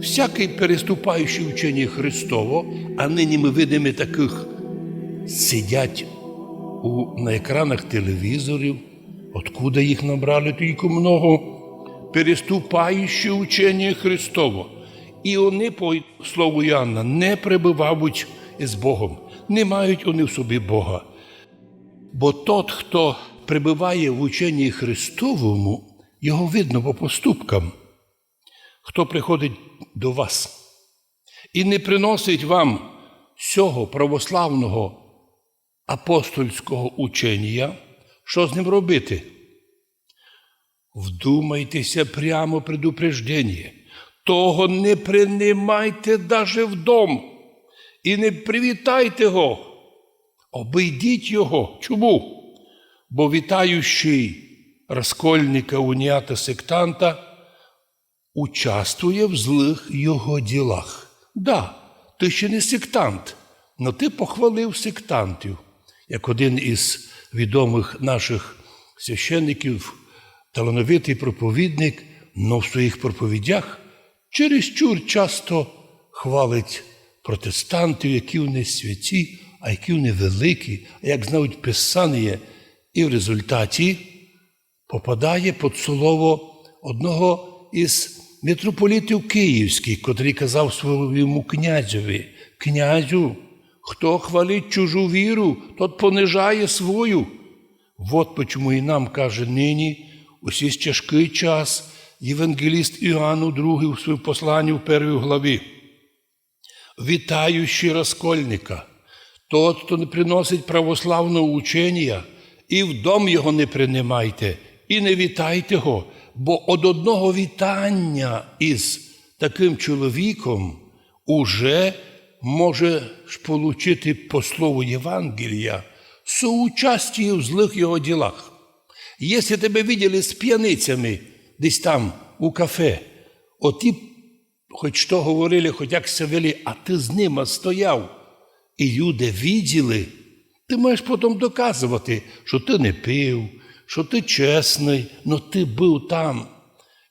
Всякий переступаючий вчення Христово, а нині ми видимо таких сидять у, на екранах телевізорів, откуда їх набрали тільки много, переступаючи учення Христово. І вони, по слову Іоанна, не пребувають із Богом, не мають вони в собі Бога. Бо тот, хто пребуває в ученні Христовому, його видно по поступкам. Хто приходить до вас і не приносить вам цього православного апостольського учення, що з ним робити? Вдумайтеся прямо предупреждення. Того не приймайте даже в дом і не привітайте його. Обійдіть його. Чому? Бо вітаючий розкольника, уніата, сектанта участвує в злих його ділах. Да, ти ще не сектант, але ти похвалив сектантів, як один із відомих наших священників, талановитий проповідник, но в своїх проповідях чересчур часто хвалить протестантів, які вони святі, а які вони великі, а як знають Писання, і в результаті попадає під слово одного із митрополітів київських, котрий казав своєму князеві, князю, хто хвалить чужу віру, тот понижає свою. Вот почему і нам каже нині, усі тяжкий час, євангеліст Іоанну II у своєму посланні в першій главі. Вітаючи розкольника, тот, хто не приносить православного учення, і в дом його не приймайте, і не вітайте його, бо од одного вітання із таким чоловіком уже можеш получити по слову Євангелія соучастие в злих його ділах. Якщо тебе виділи з п'яницями десь там у кафе, оті хоч що говорили, хоч як се вели, а ти з ними стояв, і люди виділи, ти маєш потім доказувати, що ти не пив, що ти чесний, але ти був там.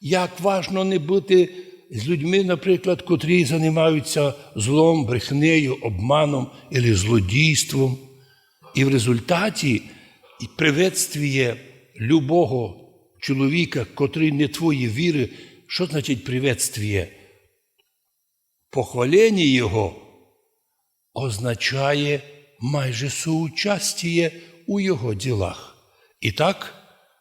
Як важно не бути з людьми, наприклад, котрі займаються злом, брехнею, обманом або злодійством. І в результаті і приветствіє любого чоловіка, котрий не твої віри, що значить приветствіє? Похвалення Його означає майже соучастіє у Його ділах. І так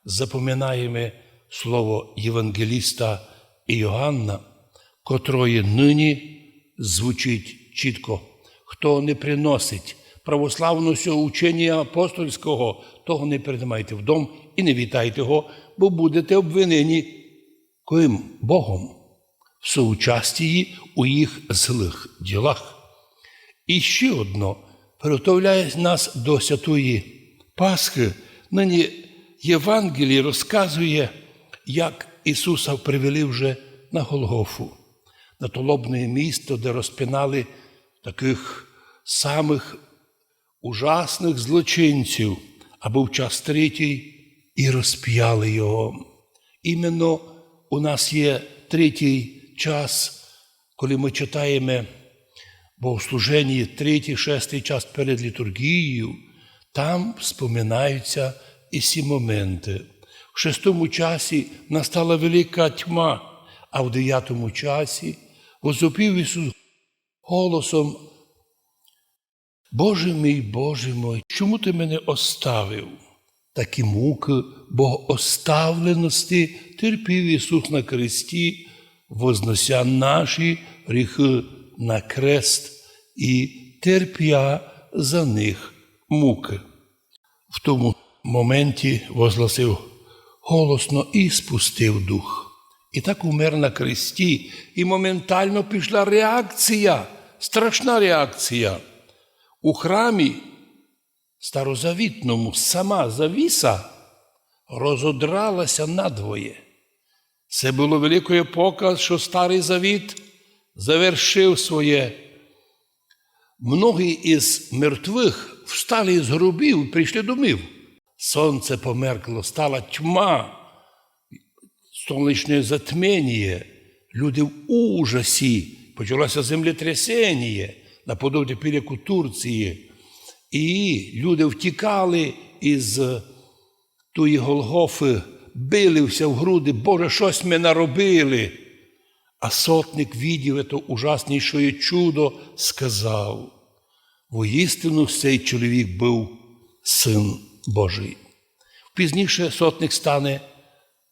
запоминаємо слово Євангеліста Іоанна, котрої нині звучить чітко. Хто не приносить православного учення апостольського, того не приймайте в дом і не вітайте його, бо будете обвинені ким Богом в соучастії у їх злих ділах. І ще одно приготовляє нас до святої Пасхи. Нині Євангеліє розказує, як Ісуса привели вже на Голгофу, на толобне місто, де розпинали таких самих ужасних злочинців, а був час третій, і розп'яли його. Іменно у нас є третій час, коли ми читаємо богослуженні третій, шестий час перед літургією, там споминаються і ці моменти. В шестому часі настала велика тьма, а в дев'ятому часі возопів Ісус голосом Боже мій, Боже мой, чому ти мене оставив? Такі муки богооставленості терпів Ісус на кресті, вознося наші гріхи на крест і терпя за них муки. В тому моменті возгласив голосно і спустив дух. І так умер на кресті, і моментально пішла реакція, страшна реакція. У храмі старозавітному сама завіса розодралася надвоє. Це було великий показ, що старий завіт завершив своє. Многі із мертвих встали з гробів і прийшли до мив. Сонце померкло, стала тьма, сонячне затміння. Люди в ужасі. Почалося землетрясення наподобі тепер, як у Турції. І люди втікали із тої Голгофи, билися в груди, Боже, щось ми наробили. А сотник відів це ужасніше чудо, сказав, воістину цей чоловік був син Божий. Пізніше сотник стане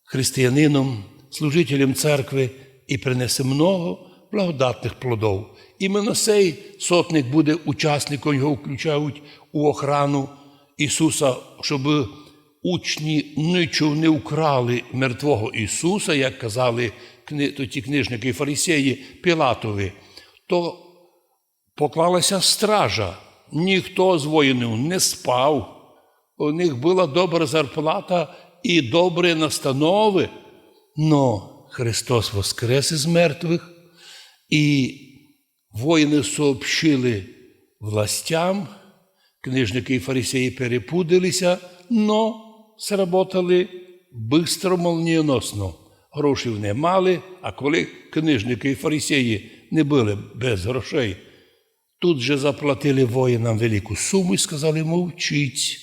християнином, служителем церкви і принесе много благодатних плодов. Іменно цей сотник буде учасником, його включають у охрану Ісуса, щоб учні нічого не украли мертвого Ісуса, як казали ті книжники фарисеї Пілатові, то поклалася стража. Ніхто з воїнів не спав. У них була добра зарплата і добрі настанови. Но Христос воскрес із мертвих, і воїни сообщили властям, книжники і фарисеї перепудилися, но сработали бистро молнієносно. Грошей не мали, а коли книжники і фарисеї не були без грошей, тут же заплатили воїнам велику суму і сказали, мовчіть.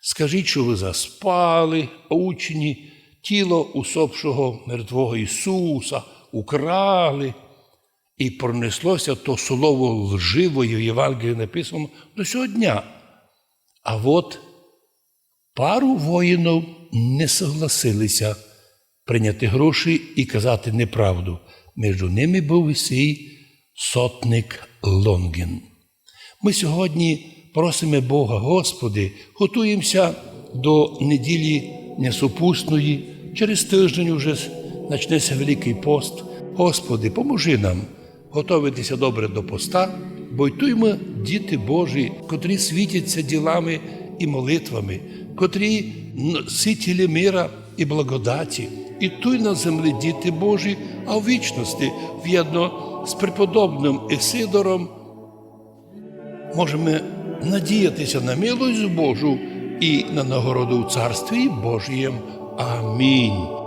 Скажіть, що ви заспали, а учні тіло усопшого мертвого Ісуса украли. І пронеслося то слово лживої в Євангелії написано до сього дня. А от пару воїнів не согласилися прийняти гроші і казати неправду. Між ними був і сей сотник Лонгін. Ми сьогодні просимо Бога, Господи, готуємося до неділі несупусної. Через тиждень уже почнеться Великий пост. Господи, поможи нам готуватися добре до поста, бо й діти Божі, котрі світяться ділами і молитвами, котрі носителі мира і благодаті, і туй на землі діти Божі, а в вічності в'єдно з преподобним Ісидором можемо надіятися на милость Божу і на нагороду в Царстві Божієм. Амінь.